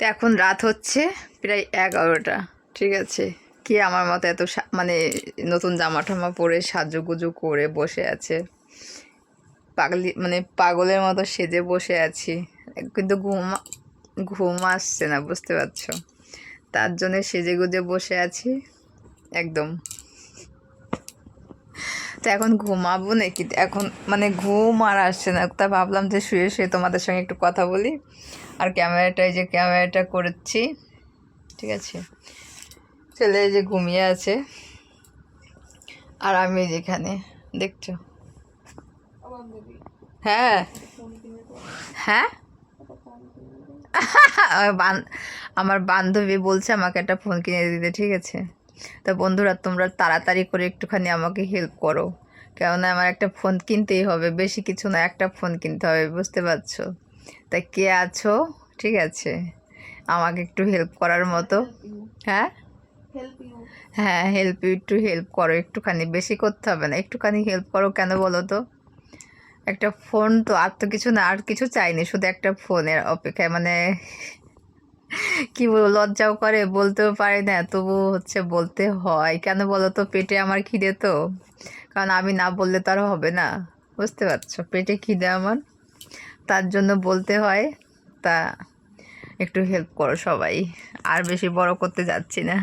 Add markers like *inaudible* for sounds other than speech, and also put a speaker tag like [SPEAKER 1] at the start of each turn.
[SPEAKER 1] তো এখন রাত হচ্ছে প্রায় এগারোটা, ঠিক আছে? কি আমার মতো এত মানে নতুন জামা টামা পরে সাজুগুজু করে বসে আছে? পাগলি মানে পাগলের মতো সেজে বসে আছি। কিন্তু ঘুম ঘুম আসছে না, বুঝতে পারছ? তার জন্য সেজে গুজে বসে আছি, একদম। তো এখন ঘুমাবো নাকি? এখন মানে ঘুম আর আসছে না। তা ভাবলাম যে শুয়ে শুয়ে তোমাদের সঙ্গে একটু কথা বলি। আর ক্যামেরাটা, এই যে ক্যামেরাটা করেছি, ঠিক আছে? ছেলে এই যে ঘুমিয়ে আছে। আর আমি যেখানে, দেখছ? হ্যাঁ। হ্যাঁ? আমার *laughs* বান- আমার বান্ধবী বলছে আমাকে একটা ফোন কিনে দিতে, ঠিক আছে? তো বন্ধুরা তোমরা তাড়াতাড়ি করে একটুখানি আমাকে হেল্প করো। কেননা আমার একটা ফোন কিনতেই হবে বেশি কিছু না একটা ফোন কিনতে হবে বুঝতে পারছ? তা কে আছো? ঠিক আছে। আমাকে একটু হেল্প করার মতো। হ্যাঁ? হ্যাঁ হেল্প ইউ একটু হেল্প করো একটুখানি। বেশি করতে হবে না একটুখানি হেল্প করো কেন বলো তো? একটা ফোন তো আর তো কিছু না আর কিছু চাইনি শুধু একটা ফোনের অপেক্ষায় মানে কি লজ্জাও করে, বলতেও পারি না তবু হচ্ছে বলতে হয়। কেন বলো তো পেটে আমার খিদে তো। কারণ আমি না বললে তো আর হবে না, বুঝতে পারছ? পেটে খিদে আমার। তার জন্য বলতে হয়, তা একটু হেল্প করো সবাই। আর বেশি বড় করতে যাচ্ছি না।